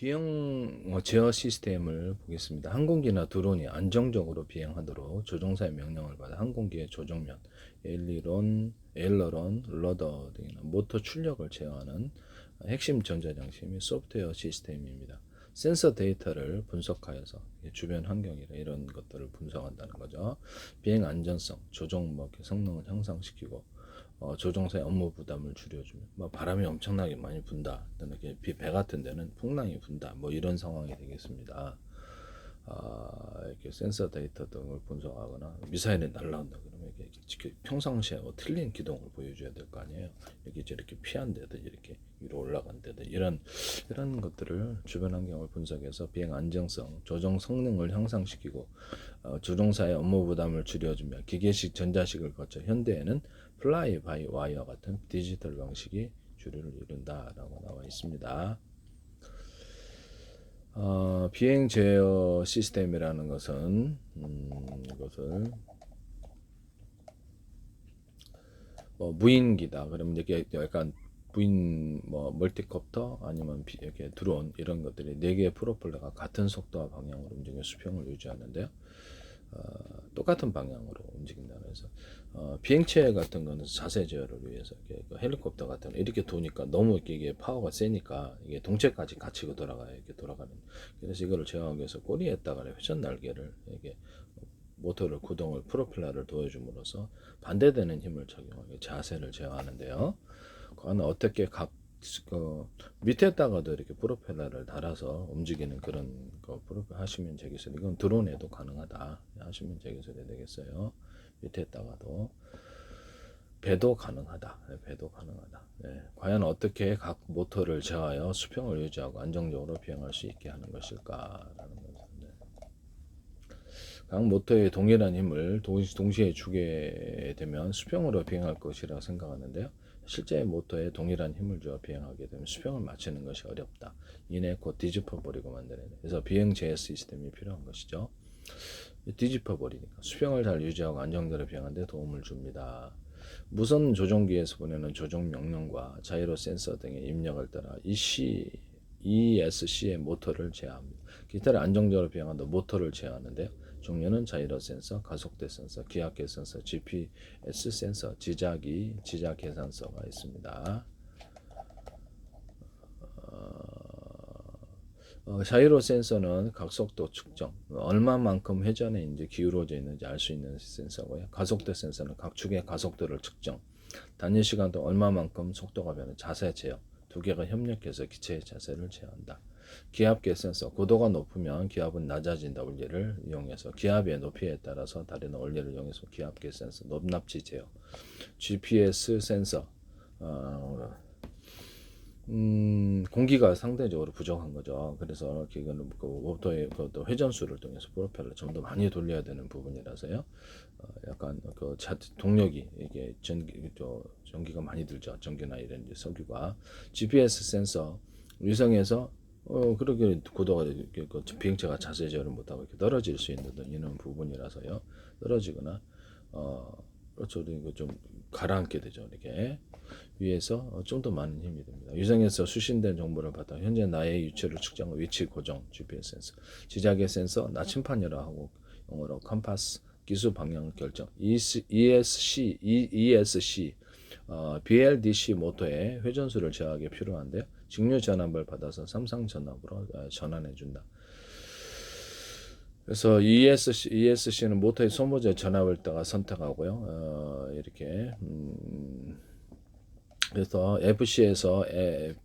비행 어, 제어 시스템을 보겠습니다. 항공기나 드론이 안정적으로 비행하도록 조종사의 명령을 받아 항공기의 조종면, 에일리론, 에일러런, 러더 등이나 모터 출력을 제어하는 핵심 전자장치 및 소프트웨어 시스템입니다. 센서 데이터를 분석하여서 주변 환경이나 이런 것들을 분석한다는 거죠. 비행 안전성, 조종 뭐 성능을 향상시키고 어, 조종사의 업무 부담을 줄여주면 뭐 바람이 엄청나게 많이 분다 또는 이렇게 비- 배 같은 데는 풍랑이 분다 뭐 이런 상황이 되겠습니다. 아, 이렇게 센서 데이터 등을 분석하거나 미사일이 날라온다 그러면 이렇게 지켜- 평상시에 뭐 틀린 기동을 보여줘야 될 거 아니에요. 이렇게 저렇게 피한다든지 이렇게 위로 올라간다든지 이런 이런 것들을 주변 환경을 분석해서 비행 안정성, 조종 성능을 향상시키고 어, 조종사의 업무 부담을 줄여주며 기계식 전자식을 거쳐 현대에는 플라이 바이 와이어 같은 디지털 방식이 주류를 이룬다라고 나와 있습니다. 어, 비행 제어 시스템이라는 것은 음, 이것을 뭐 무인기다. 그러면 이게 약간 무인 뭐 멀티콥터 아니면 비- 이렇게 드론 이런 것들이 네 개의 프로펠러가 같은 속도와 방향으로 움직여 수평을 유지하는데요. 어, 똑같은 방향으로 움직인다는 해서 어, 비행체 같은 거는 자세 제어를 위해서 그 헬리콥터 같은 거 이렇게 도니까 너무 이게 파워가 세니까 이게 동체까지 같이 돌아가요 이렇게 돌아가는 그래서 이거를 제어하기 위해서 꼬리에다가 회전 날개를 이게 모터를 구동을 프로펠러를 도와줌으로써 반대되는 힘을 적용하게 자세를 제어하는데요. 그거는 어떻게 각 그 밑에다가도 이렇게 프로펠러를 달아서 움직이는 그런 거 프로펠 하시면 되겠어요. 이건 드론에도 가능하다 하시면. 되겠어요. 밑에다가도 배도 가능하다. 네, 배도 가능하다. 네, 과연 어떻게 각 모터를 제어하여 수평을 유지하고 안정적으로 비행할 수 있게 하는 것일까라는 거죠. 네. 각 모터에 동일한 힘을 동시- 동시에 주게 되면 수평으로 비행할 것이라 생각하는데요. 실제 모터에 동일한 힘을 주어 비행하게 되면 수평을 맞추는 것이 어렵다. 이내 곧 뒤집어 버리고 만드는. 그래서 비행 제어 시스템이 필요한 것이죠. 뒤집어 버리니까 수평을 잘 유지하고 안정대로 비행하는 데 도움을 줍니다. 무선 조종기에서 보내는 조종 명령과 자이로 센서 등의 입력을 따라 ESC의 모터를 제어합니다. 기타를 안정적으로 비행한다 모터를 제어하는데요. 종류는 자이로 센서, 가속대 센서, 기압계 센서, GPS 센서, 지자기, 지자 계산서가 있습니다. 어, 자이로 센서는 각속도 측정, 얼마만큼 회전에 이제 기울어져 있는지 알 수 있는 센서고요. 가속도 센서는 각 축의 가속도를 측정, 단위 시간 동안 얼마만큼 속도가 변해 자세 제어, 두 개가 협력해서 기체의 자세를 제어한다. 기압계 센서, 고도가 높으면 기압은 낮아진다 원리를 이용해서 기압의 높이에 따라서 다른 원리를 이용해서 기압계 센서, 높낮이 제어, GPS 센서, 어, 음, 공기가 상대적으로 부족한 거죠. 그래서 이거는 그 모터의 그 회전수를 통해서 프로펠러 좀 더 많이 돌려야 되는 부분이라서요. 어, 약간 그 자, 동력이 이게 전기 저 전기가 많이 들죠. 전기나 이런 이제 석유가 GPS 센서 위성에서 어 그렇게 고도가 그 비행체가 자세 제어를 못하고 이렇게 떨어질 수 있는 이런 부분이라서요. 떨어지거나 어 그렇죠. 이거 좀 가라앉게 되죠. 이렇게 위에서 좀 더 많은 힘이 됩니다. 위성에서 수신된 정보를 받아 현재 나의 위치를 측정하고 위치 고정 GPS 센서, 지자계 센서, 나침판이라 하고 영어로 컴파스, 기수 방향 결정, ESC, ESC, 어, BLDC 모터의 회전수를 제어하기 필요한데요. 직류 전압을 받아서 삼상 전압으로 어, 전환해 준다. 그래서 ESC, ESC는 모터의 소모제 전압을 따가 선택하고요. 어, 이렇게 음, 그래서 FC에서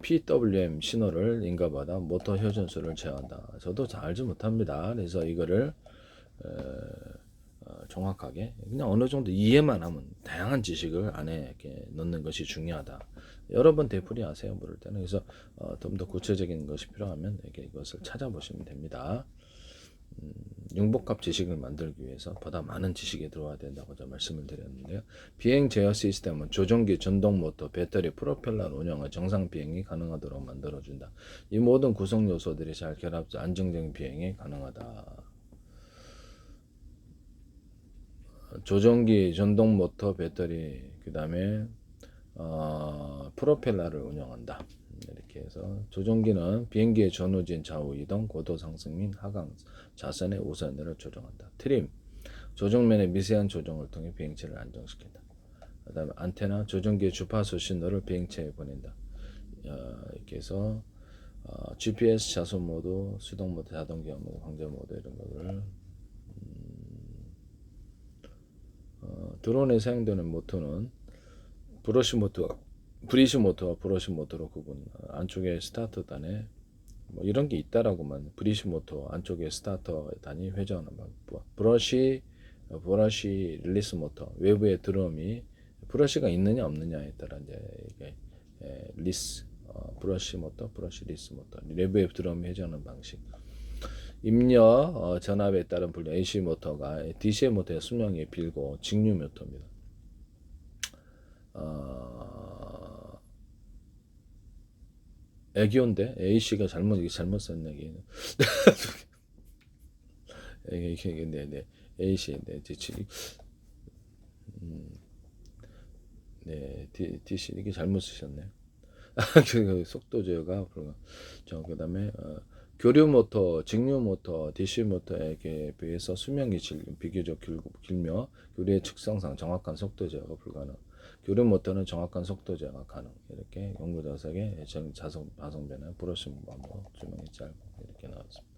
PWM 신호를 인가받아 모터 회전수를 제어한다. 저도 잘 알지 못합니다. 그래서 이거를 어, 어, 정확하게 그냥 어느 정도 이해만 하면 다양한 지식을 안에 이렇게 넣는 것이 중요하다. 여러 번 되풀이 하세요 물을 때는 그래서 어, 좀더 구체적인 것이 필요하면 이렇게 이것을 찾아보시면 됩니다. 음, 융복합 지식을 만들기 위해서 보다 많은 지식이 들어와야 된다고 저 말씀을 드렸는데요. 비행 제어 시스템은 조종기, 전동 모터, 배터리, 프로펠러 운영과 정상 비행이 가능하도록 만들어준다. 이 모든 구성 요소들이 잘 결합돼 안정적인 비행이 가능하다. 조종기, 전동 모터, 배터리, 그 다음에 어, 프로펠러를 운영한다. 이렇게 해서 조종기는 비행기의 전후진 좌우 이동, 고도 상승 및 하강, 자선의 우선을 조정한다. 트림 조종면의 미세한 조정을 통해 비행체를 안정시킨다. 그다음에 안테나 조종기의 주파수 신호를 비행체에 보낸다. 어, 이렇게 해서 어, GPS 자소 모드, 수동 모드, 자동 기어 모드, 방전 모드 이런 거를 음, 어, 드론에 사용되는 모터는 브러쉬 모터, 브리시 모터와 브러쉬 모터로 구분. 어, 안쪽에 스타터 단에 뭐 이런 게 있다라고만 브리시 모터 안쪽에 스타터 단이 회전하는 방법. 브러쉬, 어, 브러쉬 릴리스 모터 외부에 드럼이 브러쉬가 있느냐 없느냐에 따라 이제 이게 에, 리스 어, 브러쉬 모터, 브러쉬 리스 모터 외부에 드럼이 회전하는 방식. 입력 어, 전압에 따른 분류 AC 모터가 DC 모터의 수명이 길고 직류 모터입니다. 어, 애기온데 AC가 잘못 이게 잘못 썼네 이게. 이게 이게 네네 네 음, 네 D, DC 이게 잘못 쓰셨네. 그 속도 제어가. 저 그다음에 어, 교류 모터, 직류 모터, DC 모터에게 비해서 수명이 질, 비교적 길고, 길며 교류의 측성상 정확한 속도 제어가 불가능. 교류 모터는 정확한 속도 제어가 가능. 이렇게 연구 자석에 자석 바성 변화 브러쉬 마모 수명이 짧고 이렇게 나왔습니다.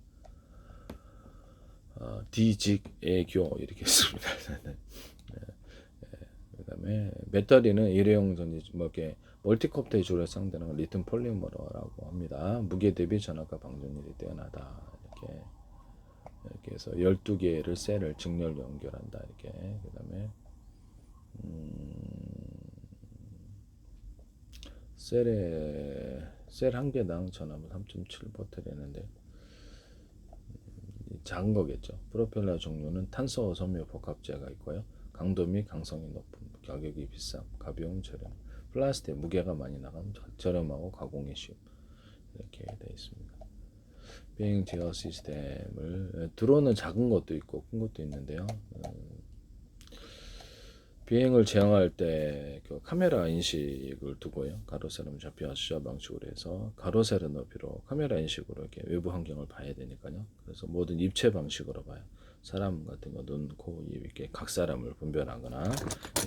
어, 디직 애교 이렇게 했습니다. 네. 네. 그다음에 배터리는 일회용 전지 뭐 이렇게 멀티콥터에 주로 사용되는 리튬 폴리머라고 합니다. 무게 대비 전압과 방전율이 뛰어나다. 이렇게 이렇게 해서 12개를 셀을 직렬로 연결한다. 이렇게 그다음에 음, 셀에 셀 한 개당 전압은 3.7보트라는데 작은 거겠죠. 프로펠러 종류는 탄소 섬유 복합재가 있고요. 강도 및 강성이 높은 가격이 비싼 가벼운 저렴 플라스틱 무게가 많이 나간 저렴하고 가공이 쉬운 이렇게 되어 있습니다. 비행 제어 시스템을 드론은 작은 것도 있고 큰 것도 있는데요. 음, 비행을 제어할 때 그 카메라 인식을 두고요. 가로세로 좌표 수자 방식으로 해서 가로세로 높이로 카메라 인식으로 이렇게 외부 환경을 봐야 되니까요. 그래서 모든 입체 방식으로 봐요. 사람 같은 거 눈, 코, 입 이렇게 각 사람을 분별하거나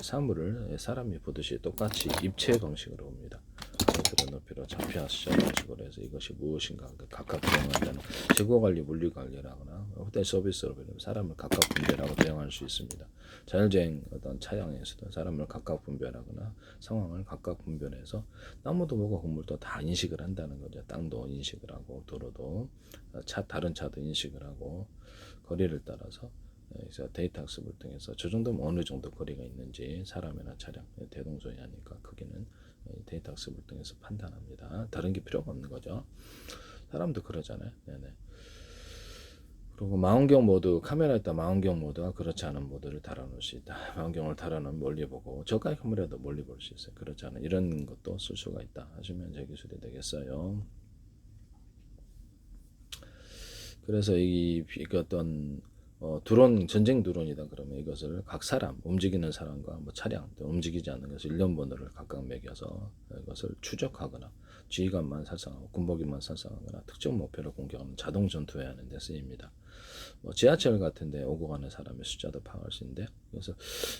사물을 사람이 보듯이 똑같이 입체 방식으로 봅니다. 그런 높이로 수자 방식으로 해서 이것이 무엇인가 그 각각 대응한다는 재고 관리, 물류 관리라거나 호텔 서비스로 사람을 각각 분별하고 대응할 수 있습니다. 자율주행 어떤 차량에서도 사람을 각각 분별하거나 상황을 각각 분별해서 나무도 뭐고 건물도 다 인식을 한다는 거죠. 땅도 인식을 하고 도로도 차 다른 차도 인식을 하고 거리를 따라서 그래서 데이터 학습을 통해서 저 정도면 어느 정도 거리가 있는지 사람이나 차량 대동소이 하니까 크기는 데이터 학습을 통해서 판단합니다. 다른 게 필요가 없는 거죠. 사람도 그러잖아요. 네네. 그리고 망원경 모드 카메라에 따라 망원경 모드와 그렇지 않은 모드를 달아놓을 수 있다. 망원경을 달아놓으면 멀리 보고 저가의 카메라도 멀리 볼 수 있어요. 그렇지 않은 이런 것도 쓸 수가 있다. 하시면 제 기술이 되겠어요. 그래서 이그 어떤 어, 드론 전쟁 드론이다 그러면 이것을 각 사람 움직이는 사람과 뭐 차량 움직이지 않는 것을 일련 번호를 각각 매겨서 이것을 추적하거나 지휘관만 살상하고 군복인만 살상하거나 특정 목표를 공격하는 자동 전투에 하는 데 쓰입니다. 뭐 지하철 같은데 오고 가는 사람의 숫자도 파악할 수 있는데 그래서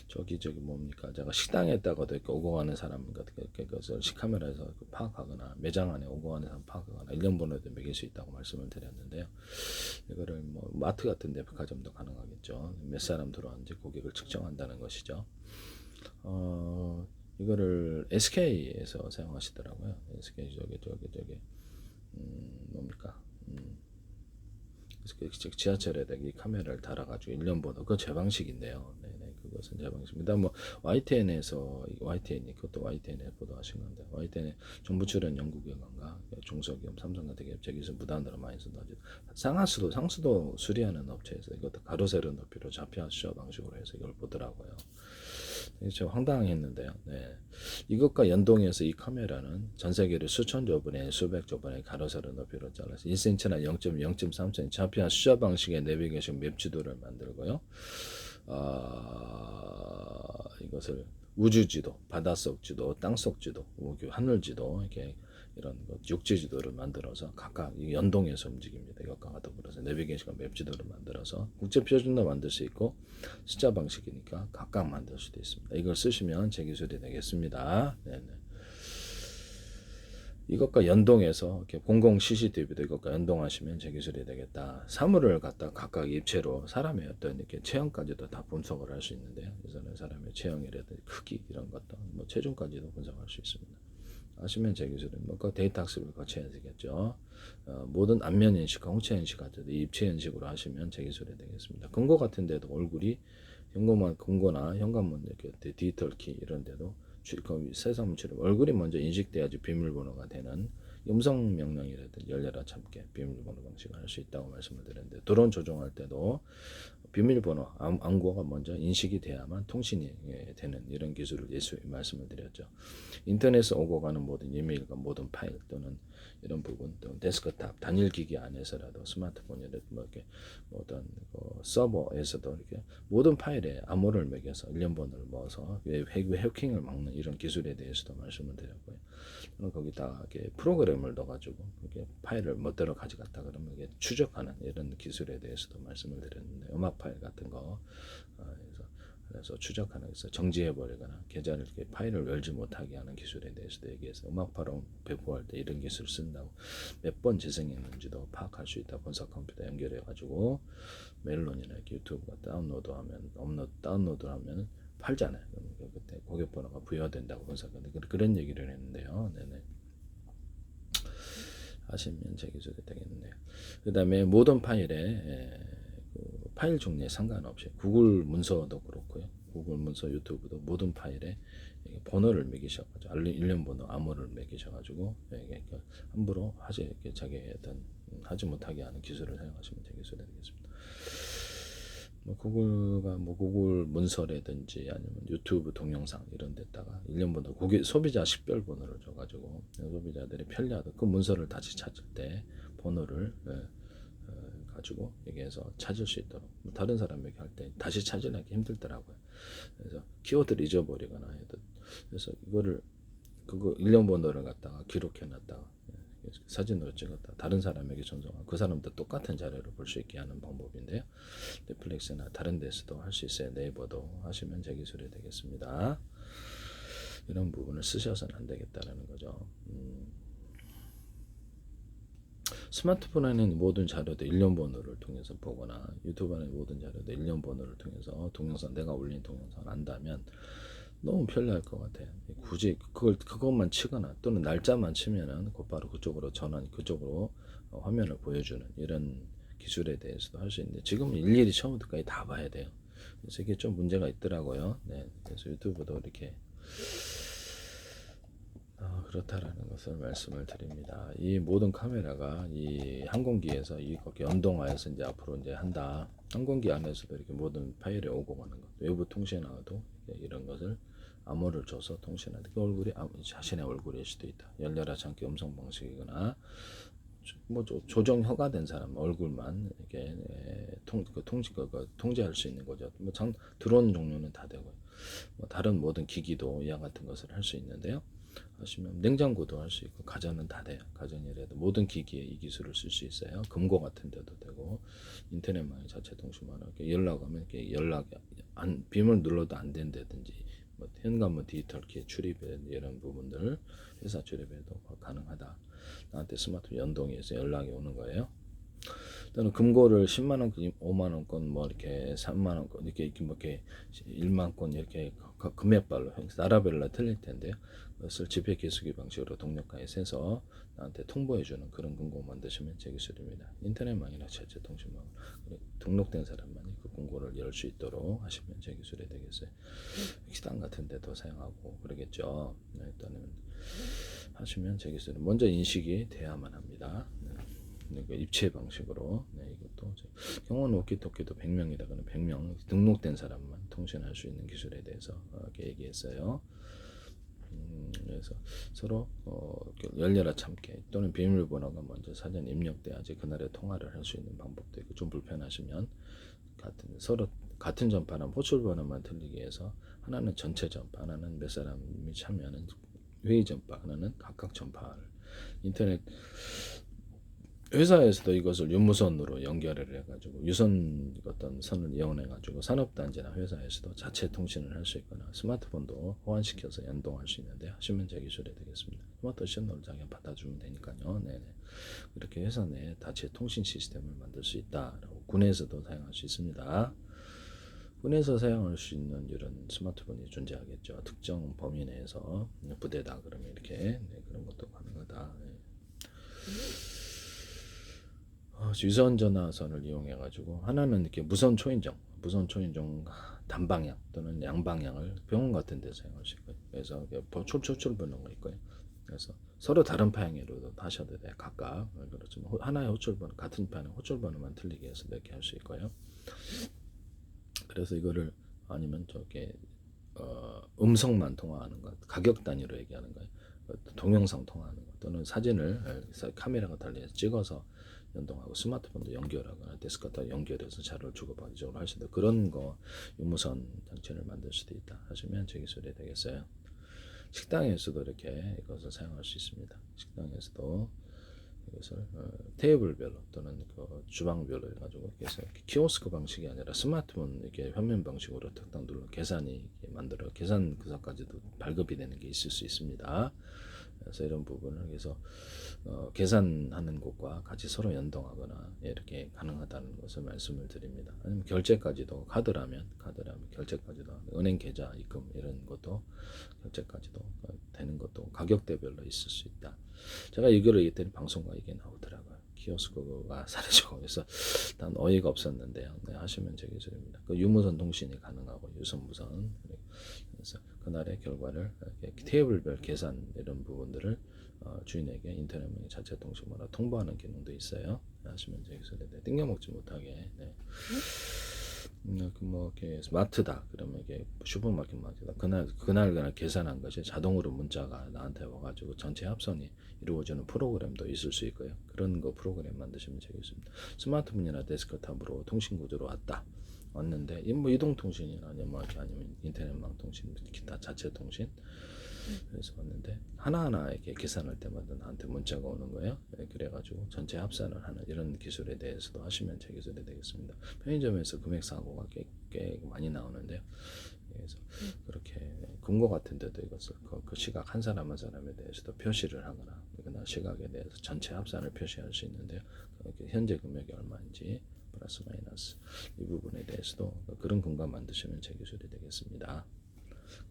저기 저기 뭡니까 제가 식당에 있다가도 이렇게 오고 가는 사람 같은 것을 시카메라에서 파악하거나 매장 안에 오고 가는 사람 파악하거나 일련 번호도 매길 수 있다고 말씀을 드렸는데요. 이거를 뭐 마트 같은데 백화점도 가능하겠죠. 몇 사람 들어왔는지 고객을 측정한다는 것이죠. 어, 이거를 SK에서 사용하시더라고요. SK 저기 저기 저기 음, 뭡니까? 음, 즉 지하철에다 이 카메라를 달아가지고 1년 번호 그거 제 방식인데요. 그것은 제 방식입니다. 뭐 YTN에서 YTN이 그것도 YTN에 보도하신 건데 YTN에 정부 출연 연구기관과 중소기업 삼성 같은 기업 저기서 무단으로 많이 쓴다. 상하수도 상수도 수리하는 업체에서 이것도 가로 세로 높이로 좌표 수저 방식으로 해서 이걸 보더라고요. 저 황당했는데요. 네. 이것과 연동해서 이 카메라는 전 세계를 수천조 번에 수백조 번의 가로세로 높이로 잘라서 1cm나 0.0.3cm 좌표 수저 방식의 내비게이션 맵 지도를 만들고요. 아, 이것을 우주 지도, 바닷속 지도, 땅속 지도, 하늘 지도 이렇게 이런 그 육지지도를 만들어서 각각 이 연동해서 움직입니다. 이것과 더불어서 내비게이션 맵 지도를 만들어서 국제 표준도 만들 수 있고 숫자 방식이니까 각각 만들 수도 있습니다. 이걸 쓰시면 제 기술이 되겠습니다. 네네. 이것과 연동해서 이렇게 공공 CCTV도 이것과 연동하시면 제 기술이 되겠다. 사물을 갖다 각각 입체로 사람의 어떤 이렇게 체형까지도 다 분석을 할 수 있는데요. 그래서는 사람의 체형이라든지 크기 이런 것도 뭐 체중까지도 분석할 수 있습니다. 아시면 제 기술은 뭐그 데이터 학습을 거쳐야 되겠죠. 어, 모든 안면 인식, 홍채 인식 같은 데 입체 인식으로 하시면 제 기술이 되겠습니다. 금고 같은 데도 얼굴이 현금만 금고나 현관문 이렇게 디지털 키 이런 데도 주- 그 세상 물체로 얼굴이 먼저 인식돼야지 비밀번호가 되는 음성 명령이라든지 열려라 참게 비밀번호 방식을 할 수 있다고 말씀을 드렸는데 드론 조종할 때도 비밀번호 암- 암고가 먼저 인식이 돼야만 통신이 예, 되는 이런 기술을 예수 말씀을 드렸죠. 인터넷에 오고 가는 모든 이메일과 모든 파일 또는 이런 부분 또 데스크탑 단일 기기 안에서라도 스마트폰이라도 뭐 이렇게 뭐 어떤 그 서버에서도 이렇게 모든 파일에 암호를 매겨서 일련번호를 넣어서 해- 해킹을 막는 이런 기술에 대해서도 말씀을 드렸고요. 거기다 이렇게 프로그램을 넣어가지고 이렇게 파일을 멋대로 가져갔다 그러면 이게 추적하는 이런 기술에 대해서도 말씀을 드렸는데 음악 파일 같은 거 어, 그래서 추적하는 것에서 정지해 버리거나 계좌를 이렇게 파일을 열지 못하게 하는 기술에 대해서도 얘기해서 음악 파일 배포할 때 이런 기술을 쓴다고 몇 번 재생했는지도 파악할 수 있다 분석 컴퓨터 연결해 가지고 멜론이나 유튜브가 다운로드하면 업로드 다운로드하면 팔잖아요. 그때 고객 번호가 부여된다고 분석하는데 그- 그런 얘기를 했는데요. 네네. 하시면 제 기술이 되겠네요. 그 다음에 모든 파일에 에, 그 파일 종류에 상관없이 구글 문서도 그렇고요. 구글 문서 유튜브도 모든 파일에 번호를 매기셔가지고 일련 번호 암호를 매기셔가지고 이게 그 함부로 하지 이렇게 자기 어떤 음, 하지 못하게 하는 기술을 사용하시면 되겠습니다. 뭐 구글가 뭐 구글 문서라든지 아니면 유튜브 동영상 이런 데다가 일련 번호 고객 소비자 식별 번호를 줘가지고 소비자들이 편리하다 그 문서를 다시 찾을 때 번호를 예, 어, 가지고 얘기해서 찾을 수 있도록 뭐 다른 사람에게 할 때 다시 찾으려기 힘들더라고요. 그래서 키워드를 잊어버리거나 해도 그래서 이거를 그거 일련 번호를 갖다가 기록해 놨다가 예, 사진으로 찍었다 다른 사람에게 전송한 그 사람도 똑같은 자료를 볼 수 있게 하는 방법인데요. 넷플릭스나 다른 데서도 할 수 있어요. 네이버도 하시면 제 기술이 되겠습니다. 이런 부분을 쓰셔서는 안 되겠다라는 거죠. 음. 스마트폰 안에 모든 자료도 일련 번호를 통해서 보거나 유튜브 안에 모든 자료도 일련 번호를 통해서 동영상 내가 올린 동영상 안다면 너무 편리할 것 같아요. 굳이 그걸 그것만 치거나 또는 날짜만 치면은 곧바로 그쪽으로 전환 그쪽으로 어, 화면을 보여주는 이런 기술에 대해서도 할 수 있는데 지금 일일이 처음부터까지 다 봐야 돼요. 그래서 이게 좀 문제가 있더라고요. 네, 그래서 유튜브도 이렇게 어, 그렇다라는 것을 말씀을 드립니다. 이 모든 카메라가 이 항공기에서 이렇게 연동하여서 이제 앞으로 이제 한다. 항공기 안에서도 이렇게 모든 파일이 오고 가는 것, 외부 통신하고도 이런 것을 암호를 줘서 통신하는 그 얼굴이 아- 자신의 얼굴일 수도 있다. 열려라 참기 음성 방식이거나 뭐 조- 조정 허가된 사람 얼굴만 이렇게 에, 통, 그 통지 그, 그 통제할 수 있는 거죠. 뭐 장, 드론 종류는 다 되고요. 뭐 다른 모든 기기도 이와 같은 것을 할 수 있는데요. 하시면 냉장고도 할 수 있고 가전은 다 돼요. 가전이라도 모든 기기에 이 기술을 쓸 수 있어요. 금고 같은 데도 되고 인터넷망 자체 이렇게 연락하면 연락 안 비밀 눌러도 안 된다든지 뭐 현관문 디지털 키 출입에 이런 부분들 회사 출입에도 가능하다. 나한테 스마트폰 연동해서 연락이 오는 거예요. 또는 금고를 10만 원, 5만 원권 뭐 이렇게 3만 원권 이렇게 이렇게 뭐 이렇게 1만 권 이렇게 그- 금액별로 나라별로 틀릴 텐데요. 그것을 지폐 기수기 방식으로 동력가에 세서 나한테 통보해 주는 그런 금고 만드시면 제 기술입니다. 인터넷망이나 자체 통신망 등록된 사람만이 그 공고를 열 수 있도록 하시면 제 기술이 되겠어요. 식당 같은 데도 사용하고 그러겠죠. 네, 일단은 하시면 제 기술은 먼저 인식이 돼야만 합니다. 네. 그러니까 입체 방식으로 네, 이것도 이제 경원 워키토키도 100명이다 그러면 100명 등록된 사람만 통신할 수 있는 기술에 대해서 어, 이렇게 얘기했어요. 음, 그래서 서로 어, 열려라 참게 또는 비밀번호가 먼저 사전 입력돼야지 그날에 통화를 할 수 있는 방법도 있고 좀 불편하시면 같은 서로 같은 전파나 호출 번호만 틀리기 위해서 하나는 전체 전파, 하나는 몇 사람이 참여하는 회의 전파, 하나는 각각 전파를 인터넷 회사에서도 이것을 유무선으로 연결을 해가지고 유선 어떤 선을 이용해가지고 산업단지나 회사에서도 자체 통신을 할 수 있거나 스마트폰도 호환시켜서 연동할 수 있는데 하시면 제 기술이 되겠습니다. 스마트 신호를 자기가 받아주면 되니까요. 네네. 그렇게 회사 내에 자체 통신 시스템을 만들 수 있다라고 군에서도 사용할 수 있습니다. 군에서 사용할 수 있는 이런 스마트폰이 존재하겠죠. 특정 범위 내에서 부대다 그러면 이렇게 네, 그런 것도 가능하다. 네. 어, 유선 전화선을 이용해 가지고 하나는 이렇게 무선 초인종, 무선 초인종 단방향 또는 양방향을 병원 같은 데 사용할 수 있고요. 그래서 초초출 번호가 있고요. 그래서 서로 다른 방향으로도 하셔도 돼요. 각각 그렇지만 호- 하나의 호출 번호 같은 방향 호출 번호만 틀리게 해서 이렇게 할 수 있고요. 그래서 이거를 아니면 저게 어, 음성만 통화하는 것, 가격 단위로 얘기하는 거예요. 어, 동영상 통화하는 것 또는 사진을 어, 카메라가 달려서 찍어서 연동하고 스마트폰도 연결하거나 데스크탑 연결해서 자료를 주고받기 쪽으로 할 수도. 그런 거 유무선 장치를 만들 수도 있다 하시면 제 기술이 되겠어요. 식당에서도 이렇게 이것을 사용할 수 있습니다. 식당에서도 이것을 어, 테이블별로 또는 그 주방별로 해가지고 그래서 키오스크 방식이 아니라 스마트폰 이렇게 화면 방식으로 딱딱 눌러 계산이 만들어 계산 그사까지도 발급이 되는 게 있을 수 있습니다. 그래서 이런 부분을 그래서 어, 계산하는 곳과 같이 서로 연동하거나 이렇게 가능하다는 것을 말씀을 드립니다. 아니면 결제까지도 카드라면 카드라면 결제까지도 은행 계좌 입금 이런 것도 결제까지도 되는 것도 가격대별로 있을 수 있다. 제가 이거를 얘기했더니 방송과 이게 나오더라고요. 키오스크가 사라지고 그래서 난 어이가 없었는데요. 네, 하시면 제 기술입니다. 그 유무선 통신이 가능하고 유선 무선 그래서 그날의 결과를 테이블별 계산 이런 부분들을 어, 주인에게 인터넷망 자체 통신번호 통보하는 기능도 있어요. 하시면 제 기술에 대해 땡겨 먹지 못하게. 네. 음, 그뭐 이렇게 마트다 그러면 이게 슈퍼마켓 마트다 그날 그날 그날 계산한 것이 자동으로 문자가 나한테 와가지고 전체 합선이 이루어지는 프로그램도 있을 수 있고요 그런 거 프로그램 만드시면 되겠습니다 스마트폰이나 데스크탑으로 통신 구조로 왔다 왔는데 이뭐 이동 통신이나 아니면 뭐 아니면 인터넷망 통신 기타 자체 통신 그래서 왔는데 하나하나 이렇게 계산할 때마다 나한테 문자가 오는 거예요. 네, 그래가지고 전체 합산을 하는 이런 기술에 대해서도 하시면 제 기술이 되겠습니다. 편의점에서 금액 사고가 꽤, 꽤 많이 나오는데요. 그래서 그렇게 금고 같은 데도 이것을 그, 그 시각 한 사람 한 사람에 대해서도 표시를 하거나 그나 시각에 대해서 전체 합산을 표시할 수 있는데요. 그 현재 금액이 얼마인지 플러스 마이너스 이 부분에 대해서도 그런 공간 만드시면 제 기술이 되겠습니다.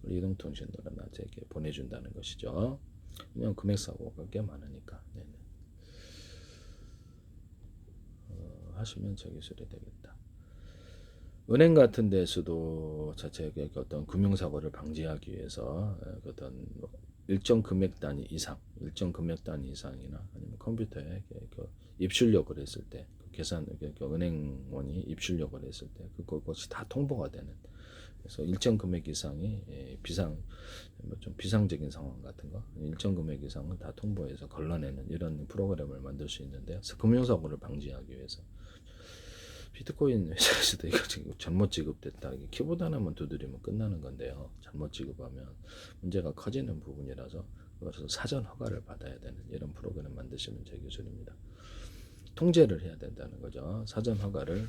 이동통신으로 나에게 보내준다는 것이죠. 왜냐면 금액 사고가 꽤 많으니까. 네네. 어, 하시면 저 기술이 되겠다. 은행 같은 데서도 자체의 어떤 금융 사고를 방지하기 위해서 어, 어떤 뭐 일정 금액 단위 이상, 일정 금액 단위 이상이나 아니면 컴퓨터에 그 입출력을 했을 때, 그 계산, 그 은행원이 입출력을 했을 때, 그것이 다 통보가 되는. 그래서 일정 금액 이상이 예, 비상 뭐좀 비상적인 상황 같은 거 일정 금액 이상은 다 통보해서 걸러내는 이런 프로그램을 만들 수 있는데 금융사고를 방지하기 위해서 비트코인 회사에서도 이거 지금 잘못 지급됐다. 이게 키보드 하나만 두드리면 끝나는 건데요. 잘못 지급하면 문제가 커지는 부분이라서 그것을 사전 허가를 받아야 되는 이런 프로그램 만드시면 제 기술입니다. 통제를 해야 된다는 거죠. 사전 허가를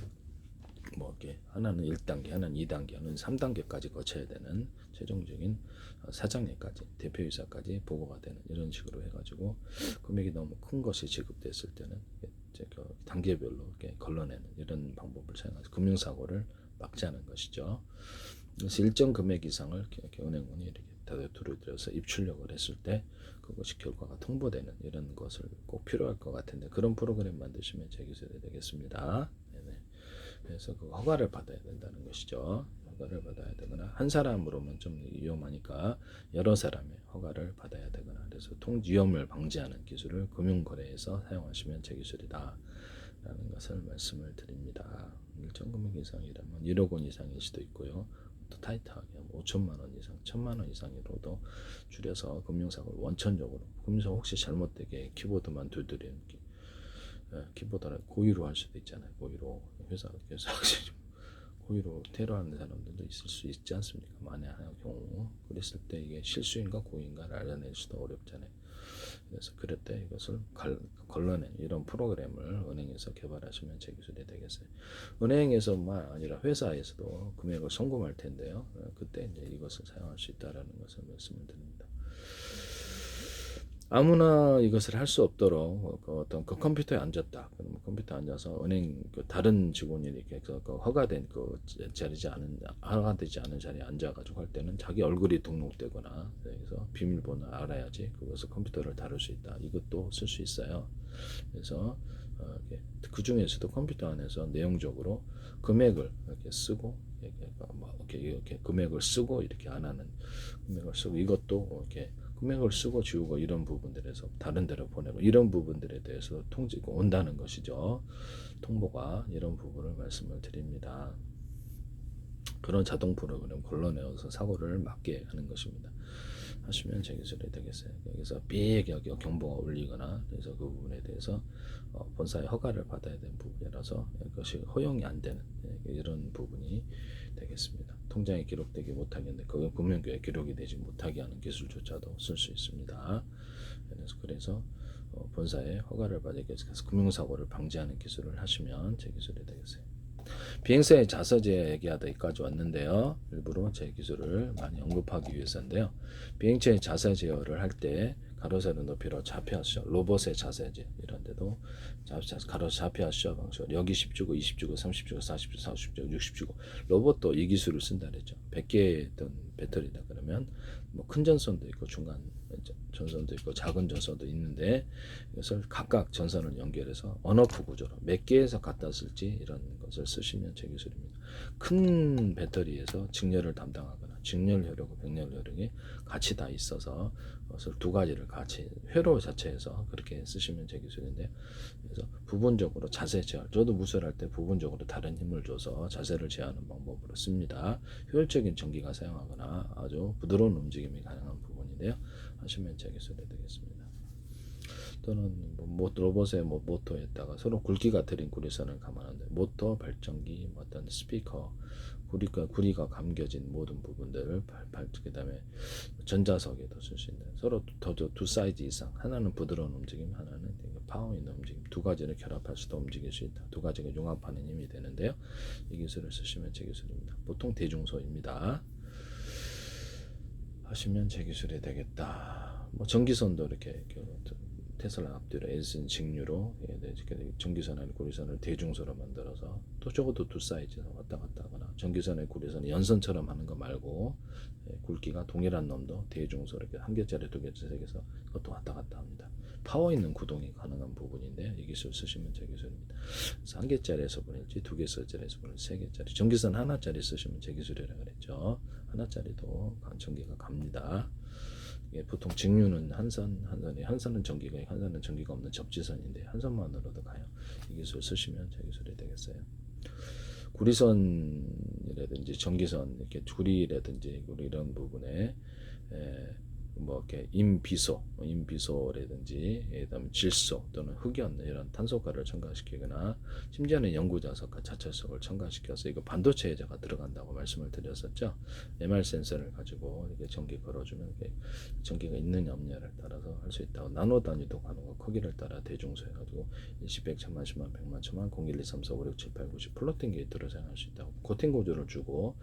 뭐 이렇게 하나는 1단계, 하나는 2단계, 하나는 3단계까지 거쳐야 되는 최종적인 어, 사장님까지 대표이사까지 보고가 되는 이런 식으로 해가지고 금액이 너무 큰 것이 지급됐을 때는 이제 그 단계별로 이렇게 걸러내는 이런 방법을 사용해서 금융사고를 막자는 것이죠. 그래서 일정 금액 이상을 이렇게, 은행원이 이렇게 다대투를 들여서 입출력을 했을 때 그것이 결과가 통보되는 이런 것을 꼭 필요할 것 같은데 그런 프로그램 만드시면 제 기술이 되겠습니다. 그래서 그 허가를 받아야 된다는 것이죠. 허가를 받아야 되거나 한 사람으로만 좀 위험하니까 여러 사람의 허가를 받아야 되거나 그래서 통 위험을 방지하는 기술을 금융거래에서 사용하시면 제 기술이다. 라는 것을 말씀을 드립니다. 일정 금액 이상이라면 1억 원 이상일 수도 있고요. 또 타이트하게 뭐 5천만 원 이상, 1천만 원 이상으로도 줄여서 금융사고를 원천적으로 금융사고 혹시 잘못되게 키보드만 두드리는 기- 예, 키보드를 고의로 할 수도 있잖아요. 고의로 회사 그래서 고의로 테러하는 사람들도 있을 수 있지 않습니까? 하나 경우 그랬을 때 이게 실수인가 고의인가를 알아낼 수도 어렵잖아요. 그래서 그럴 때 이것을 갈, 걸러낸 이런 프로그램을 은행에서 개발하시면 제 기술이 되겠어요. 은행에서만 아니라 회사에서도 금액을 송금할 텐데요. 어, 그때 이제 이것을 사용할 수 있다라는 것을 말씀을 드립니다. 아무나 이것을 할 수 없도록 그 어떤 그 컴퓨터에 앉았다. 그럼 컴퓨터에 앉아서 은행 그 다른 직원이 이렇게 해서 그 허가된 그 자리지 않은 허가되지 않은 자리에 앉아가지고 할 때는 자기 얼굴이 등록되거나 그래서 비밀번호 알아야지 그것을 컴퓨터를 다룰 수 있다. 이것도 쓸 수 있어요. 그래서 어, 그 중에서도 컴퓨터 안에서 내용적으로 금액을 이렇게 쓰고 뭐 이렇게, 이렇게 금액을 쓰고 이렇게 안 하는 금액을 쓰고 이것도 이렇게 금액을 쓰고 지우고 이런 부분들에서 다른 데로 보내고 이런 부분들에 대해서 통지가 온다는 것이죠. 통보가 이런 부분을 말씀을 드립니다. 그런 자동 프로그램 걸러내어서 사고를 막게 하는 것입니다. 하시면 제 기술이 되겠어요. 여기서 삑 여기 경보가 울리거나 그래서 그 부분에 대해서 어, 본사의 허가를 받아야 되는 부분이라서 그것이 허용이 안 되는 예, 이런 부분이 되겠습니다. 통장에 기록되지 못하겠는데 그 금융교에 기록이 되지 못하게 하는 기술조차도 쓸 수 있습니다. 그래서 그래서 어, 본사의 허가를 받기 위해서 금융사고를 방지하는 기술을 하시면 제 기술이 되겠어요. 비행사의 자서제 얘기하다 여기까지 왔는데요. 일부러 제 기술을 많이 언급하기 위해서인데요. 비행체의 자세 제어를 할때 가로세로 높이로 좌표하시오. 로봇의 자세제 이런 데도 가로 좌표하시오 방식으로 여기 10주고 20주고 30주고 40주고 40주고 60주고 로봇도 이 기술을 쓴다 그랬죠. 100개의 어떤 배터리다 그러면 뭐 큰 전선도 있고 중간 전선도 있고 작은 전선도 있는데 이것을 각각 전선을 연결해서 언어프 구조로 몇 개에서 갖다 쓸지 이런 것을 쓰시면 제 기술입니다. 큰 배터리에서 직렬을 담당하거나 직렬 효력과 병렬 효력이 같이 다 있어서 그것을 두 가지를 같이 회로 자체에서 그렇게 쓰시면 제 기술인데 그래서 부분적으로 자세 제어 저도 무술할 때 부분적으로 다른 힘을 줘서 자세를 제어하는 방법으로 씁니다. 효율적인 전기가 사용하거나 아주 부드러운 움직임이 가능한 부분인데요. 하시면 제 기술이 되겠습니다. 또는 뭐 로봇의 뭐 모터에다가 서로 굵기가 들인 구리선을 감안하는데 모터, 발전기, 뭐 어떤 스피커, 구리가 구리가 감겨진 모든 부분들을 발, 그다음에 전자석에도 쓸 수 있는 서로 더두 두 사이즈 이상 하나는 부드러운 움직임, 하나는 파워 있는 움직임 두 가지를 결합해서도 움직일 수 있다. 두 가지가 융합하는 힘이 되는데요. 이 기술을 쓰시면 제 기술입니다. 보통 대중소입니다. 하시면 제 기술이 되겠다. 뭐 전기선도 이렇게 테슬라 앞뒤로 에디슨 직류로 예, 네, 전기선 아니 구리선을 대중소로 만들어서 또 적어도 두 사이즈 왔다 갔다 하거나 전기선의 구리선을 연선처럼 하는 거 말고 예, 굵기가 동일한 놈도 대중소 이렇게 한 개짜리 두 개짜리 세 개서 그것도 왔다 갔다 합니다. 파워 있는 구동이 가능한 부분인데 이 기술 쓰시면 제 기술입니다. 한 개짜리에서 보낼지 두 개짜리에서 보낼지 세 개짜리 전기선 하나짜리 쓰시면 제 기술이라 그랬죠. 하나짜리도 전기가 갑니다. 예, 보통 직류는 한선, 한선이 한선은 전기가 한선은 전기가 없는 접지선인데 한선만으로도 가요. 이 기술 쓰시면 제 기술이 되겠어요. 구리선이라든지 전기선 이렇게 줄이라든지 이런 부분에 에, 뭐 이렇게 임비소, 임비소라든지 그다음에 질소 또는 흑연 이런 탄소가를 첨가시키거나 심지어는 연구자석과 자체석을 첨가시켜서 이거 반도체에다가 들어간다고 말씀을 드렸었죠. MR 센서를 가지고 이렇게 전기 걸어주면 이게 전기가 있느냐 없느냐를 따라서 할 수 있다고 나노 단위도 가능하고 크기를 따라 대중소 해가지고 20, 100, 1000만, 10만, 100만, 1000만, 0, 1, 2, 3, 4, 5, 6, 7, 8, 9, 10 플로팅 게이트로 사용할 수 있다고 코팅 구조를 주고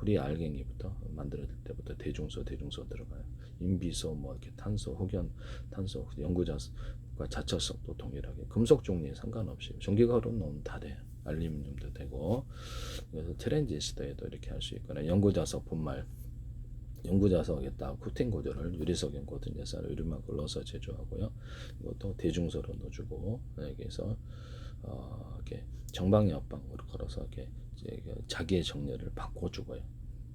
우리 알갱이부터 만들어질 때부터 대중소, 대중소 들어가요. 인비소, 뭐 이렇게 탄소, 흑연, 탄소, 연구자과 자처석도 동일하게 금속 종류에 상관없이 전기가 흐르면 다 돼요. 알루미늄도 되고 그래서 트랜지스터에도 이렇게 할 수 있거나 연구자석 분말 연구자석에다 코팅 구조를 유리석용 코팅 예사를 유리막을 넣어서 제조하고요. 이것도 대중소로 넣어주고 여기에서 어, 이렇게 정방이 옆방으로 걸어서 이렇게 자기의 정렬을 바꿔주고요.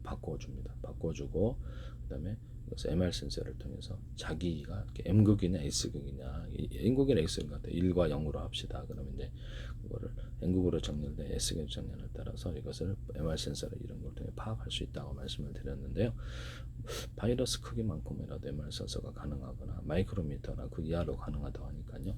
바꿔줍니다. 바꿔주고 그다음에 그래서 MR 센서를 통해서 자기가 M극이냐 S극이냐 N극이나 S극 같아 1과 0으로 합시다. 그러면 이제 그거를 N극으로 정렬된 S극 정렬에 따라서 이것을 MR 센서를 이런 걸 통해 파악할 수 있다고 말씀을 드렸는데요. 바이러스 크기만큼이라도 MR 센서가 가능하거나 마이크로미터나 그 이하로 가능하다고 하니까요.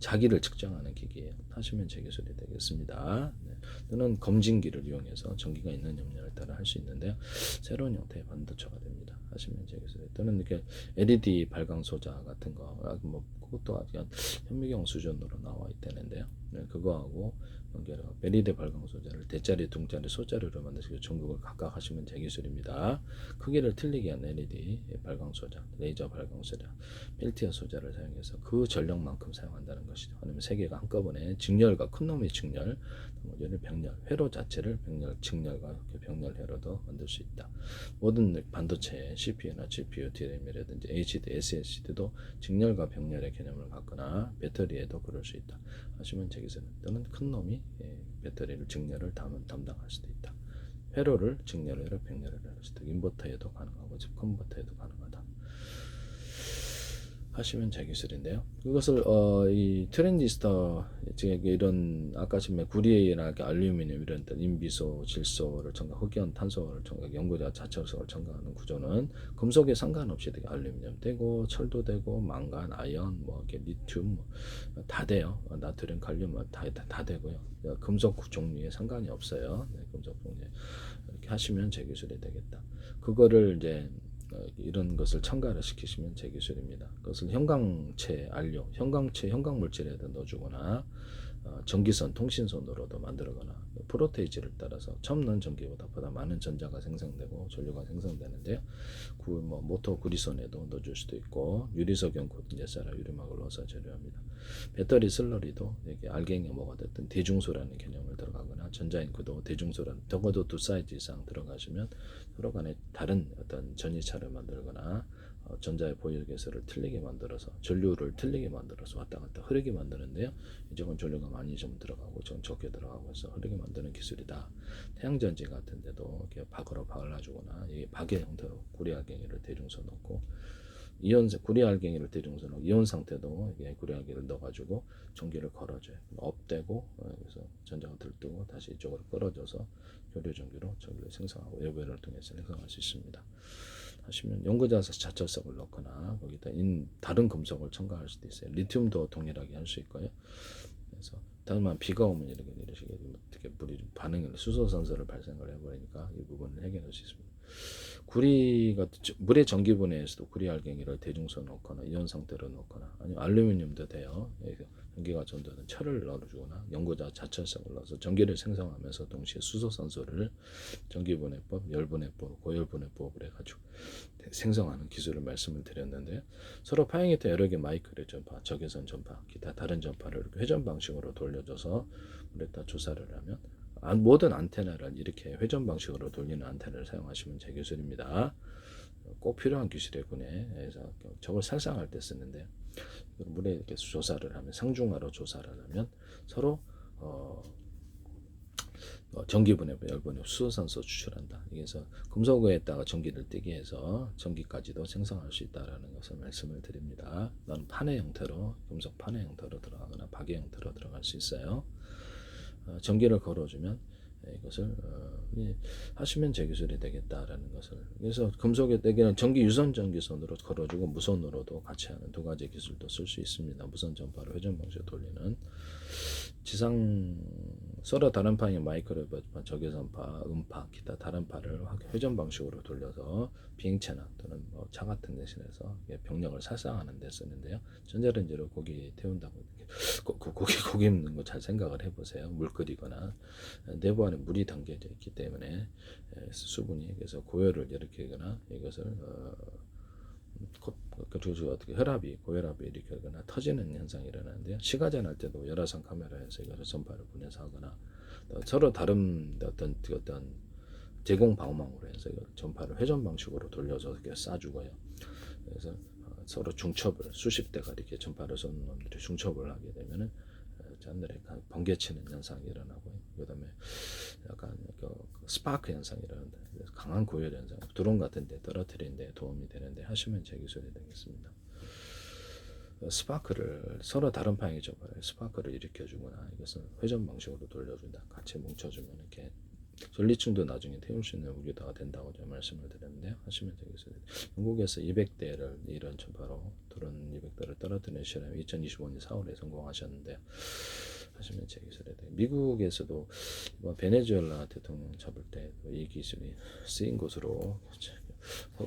자기를 측정하는 기기예요. 하시면 제 기술이 되겠습니다. 네. 또는 검진기를 이용해서 전기가 있는 염려를 따라 할 수 있는데요. 새로운 형태의 반도체가 됩니다. 하시면 제 기술이 또는 이렇게 LED 발광 소자 같은 거, 아, 뭐 그것도 아직 현미경 수준으로 나와 있다는데요. 네, 그거하고 연결해서 베리드 발광 소자를 대자리, 둥자리, 소자리로 만드시고 전극을 각각 하시면 제 기술입니다. 크기를 틀리게 한 LED 발광 소자, 레이저 발광 소자, 펠티어 소자를 사용해서 그 전력만큼 사용한다는 것이죠. 아니면 세 개가 한꺼번에 직렬과 큰 놈의 직렬, 나머지는 병렬, 회로 자체를 병렬, 직렬과 병렬 회로도 만들 수 있다. 모든 반도체 CPU나 GPU, DRAM이라든지 HD, SSD도 직렬과 병렬의 개념을 갖거나 배터리에도 그럴 수 있다. 하시면 제 기술은 또는 큰 놈이 예, 배터리를 직렬을 담, 담당할 수도 있다. 회로를 직렬회로 병렬회로 할 수도. 인버터에도 가능하고 즉 컨버터에도 가능 하시면 제 기술인데요. 그것을 어, 이 트랜지스터 즉 이런 아까 구리나 이렇게 알루미늄 이런 데 인비소, 질소를 첨가, 흑연, 탄소를 첨가, 연고자 자철소를 첨가하는 구조는 금속에 상관없이 되게 알루미늄 되고 철도 되고 망간, 아연, 뭐 이렇게 리튬 뭐다 돼요. 나트륨, 칼륨 뭐 다, 다, 다 되고요. 금속 종류에 상관이 없어요. 네, 금속 종류에 이렇게 하시면 제 기술이 되겠다. 그거를 이제 어, 이런 것을 첨가를 시키시면 제 기술입니다. 그것을 형광체 안료, 형광체 형광물질에다 넣어주거나 어, 전기선, 통신선으로도 만들거나 프로테이지를 따라서 넣은 전기보다 보다 많은 전자가 생성되고 전류가 생성되는데요. 그 뭐 모터 구리선에도 넣어줄 수도 있고 유리석연 고든제사라 유리막을 넣어서 재료합니다. 배터리 슬러리도 이게 알갱이 뭐가 됐든 대중소라는 개념을 들어가거나 전자잉크도 대중소라는 적어도 두 사이즈 이상 들어가시면 서로 간에 다른 어떤 전이차를 만들거나 어, 전자의 보유계수를 틀리게 만들어서 전류를 틀리게 만들어서 왔다 갔다 흐르게 만드는데요. 이쪽은 전류가 많이 좀 들어가고 좀 적게 들어가고 해서 흐르게 만드는 기술이다. 태양전지 같은 데도 이렇게 박으로 발라주거나 이 박의 형태로 구리알갱이를 대중소 넣고 이온 구리알갱이를 대중소 넣고 이온 상태도 이게 구리알갱이를 넣어가지고 전기를 걸어줘요. 업되고 어, 그래서 전자가 들뜨고 다시 이쪽으로 끌어져서 교류 전기로 전기를 생성하고 외부를 통해서 생성할 수 있습니다. 하시면 연고자서 자철석을 넣거나 거기다 인 다른 금속을 첨가할 수도 있어요. 리튬도 동일하게 할 수 있고요. 그래서 다만 비가 오면 이렇게 이렇게 어떻게 물이 반응을 수소 산소를 발생을 해버리니까 이 부분을 해결할 수 있습니다. 구리가 물의 전기 분해에서도 구리 알갱이를 대중소 넣거나 이온 상태로 넣거나 아니면 알루미늄도 돼요. 여기서 전기가 전도는 철을 넣어주거나 연고자 자철석을 넣어서 전기를 생성하면서 동시에 수소 산소를 전기 분해법, 열 분해법, 고열 분해법을 해가지고 생성하는 기술을 말씀을 드렸는데요. 서로 파행이터 여러 개 마이크로의 전파, 적외선 전파, 기타 다른 전파를 회전 방식으로 돌려줘서 우리다 조사를 하면 안- 모든 안테나를 이렇게 회전 방식으로 돌리는 안테나를 사용하시면 제 기술입니다. 꼭 필요한 기술이군요. 그래서 저걸 살상할 때 쓰는데 물에 이렇게 조사를 하면 상중하로 조사를 하면 서로 어, 어, 전기분해, 열분해, 수소산소 추출한다. 그래서 금속에다가 전기를 띠게 해서 전기까지도 생성할 수 있다라는 것을 말씀을 드립니다. 넌 판의 형태로 금속 판의 형태로 들어가거나 박의 형태로 들어갈 수 있어요. 어, 전기를 걸어주면 예, 이것을 어, 예, 하시면 제 기술이 되겠다라는 것을 그래서 금속에 대기는 전기 유선 전기선으로 걸어주고 무선으로도 같이 하는 두 가지 기술도 쓸 수 있습니다. 무선 전파로 회전 방식으로 돌리는 지상 서로 다른 파의 마이크로웨브 적외선파, 음파, 기타 다른 파를 회전 방식으로 돌려서 비행체나 또는 뭐 차 같은 대신해서 이게 병력을 살상하는 데 쓰는데요. 전자레인지로 고기 태운다고 고, 고, 고기 고기 입는 거 잘 생각을 해보세요. 물 끓이거나 내부 안에 물이 담겨져 있기 때문에 에, 수분이 그래서 고열을 일으키거나 이것을 어, 곧 그리고 어떻게 혈압이 고혈압이 일으키거나 터지는 현상이 일어나는데요. 시가전 할 때도 열화상 카메라에서 이것을 전파를 보내서 하거나 또 서로 다른 어떤 어떤 제공 방망으로 해서 이걸 전파를 회전 방식으로 돌려서 이렇게 쏴주고요. 그래서 어, 서로 중첩을 수십 대가 이렇게 전파를 쏘는 놈들이 중첩을 하게 되면은 잔들에 번개치는 현상이 일어나고 그다음에 약간 그 스파크 현상이 일어난다. 그래서 강한 고열 현상, 드론 같은 데 떨어뜨리는 데 도움이 되는데 하시면 제 기술이 되겠습니다. 어, 스파크를 서로 다른 방향이죠. 스파크를 일으켜주거나 이것은 회전 방식으로 돌려준다. 같이 뭉쳐주면 이렇게 전리층도 나중에 태울 수 있는 우려가 된다고 제가 말씀을 드렸는데요. 하시면 되겠습니다. 영국에서 200대를 이런 저 바로 드론 200대를 떨어뜨리는 실험이 2025년 4월에 성공하셨는데요. 하시면 되겠습니다. 미국에서도 이번 베네수엘라 대통령 잡을 때 이 기술이 쓰인 것으로